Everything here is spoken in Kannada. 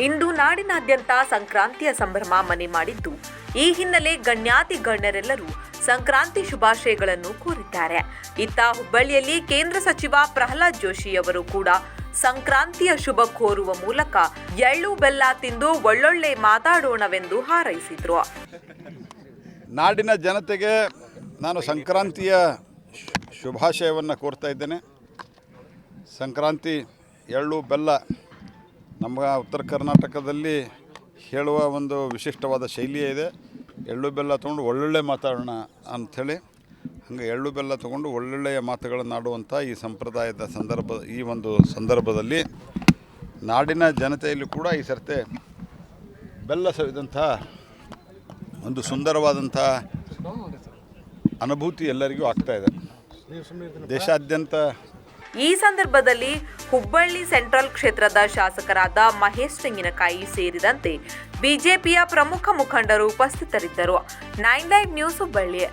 ಇಂದು ನಾಡಿನಾದ್ಯಂತ ಸಂಕ್ರಾಂತಿಯ ಸಂಭ್ರಮ ಮನೆ ಮಾಡಿದ್ದು. ಈ ಹಿನ್ನೆಲೆ ಗಣ್ಯಾತಿ ಗಣ್ಯರೆಲ್ಲರೂ ಸಂಕ್ರಾಂತಿ ಶುಭಾಶಯಗಳನ್ನು ಕೋರಿದ್ದಾರೆ. ಇತ್ತ ಹುಬ್ಬಳ್ಳಿಯಲ್ಲಿ ಕೇಂದ್ರ ಸಚಿವ ಪ್ರಹ್ಲಾದ್ ಜೋಶಿ ಅವರು ಕೂಡ ಸಂಕ್ರಾಂತಿಯ ಶುಭ ಕೋರುವ ಮೂಲಕ ಎಳ್ಳು ಬೆಲ್ಲ ತಿಂದು ಒಳ್ಳೊಳ್ಳೆ ಮಾತಾಡೋಣವೆಂದು ಹಾರೈಸಿದ್ರು. ನಾಡಿನ ಜನತೆಗೆ ನಾನು ಸಂಕ್ರಾಂತಿಯ ಶುಭಾಶಯವನ್ನು ಕೋರ್ತಾ ಇದ್ದೇನೆ. ಸಂಕ್ರಾಂತಿ ಎಳ್ಳು ಬೆಲ್ಲ ನಮ್ಮ ಉತ್ತರ ಕರ್ನಾಟಕದಲ್ಲಿ ಹೇಳುವ ಒಂದು ವಿಶಿಷ್ಟವಾದ ಶೈಲಿಯೇ ಇದೆ. ಎಳ್ಳು ಬೆಲ್ಲ ತೊಗೊಂಡು ಒಳ್ಳೊಳ್ಳೆ ಮಾತಾಡೋಣ ಅಂಥೇಳಿ. ಹಂಗೆ ಎಳ್ಳು ಬೆಲ್ಲ ತೊಗೊಂಡು ಒಳ್ಳೊಳ್ಳೆಯ ಮಾತುಗಳನ್ನು ಆಡುವಂಥ ಈ ಸಂಪ್ರದಾಯದ ಸಂದರ್ಭ, ಈ ಒಂದು ಸಂದರ್ಭದಲ್ಲಿ ನಾಡಿನ ಜನತೆಯಲ್ಲಿ ಕೂಡ ಈ ಸರ್ತೆ ಬೆಲ್ಲ ಸವಿದಂಥ ಒಂದು ಸುಂದರವಾದಂಥ ಅನುಭೂತಿ ಎಲ್ಲರಿಗೂ ಆಗ್ತಾ ಇದೆ. ದೇಶಾದ್ಯಂತ ಈ ಸಂದರ್ಭದಲ್ಲಿ ಹುಬ್ಬಳ್ಳಿ ಸೆಂಟ್ರಲ್ ಕ್ಷೇತ್ರದ ಶಾಸಕರಾದ ಮಹೇಶ್ ತೆಂಗಿನಕಾಯಿ ಸೇರಿದಂತೆ ಬಿಜೆಪಿಯ ಪ್ರಮುಖ ಮುಖಂಡರು ಉಪಸ್ಥಿತರಿದ್ದರು. Nine live news Hubballi.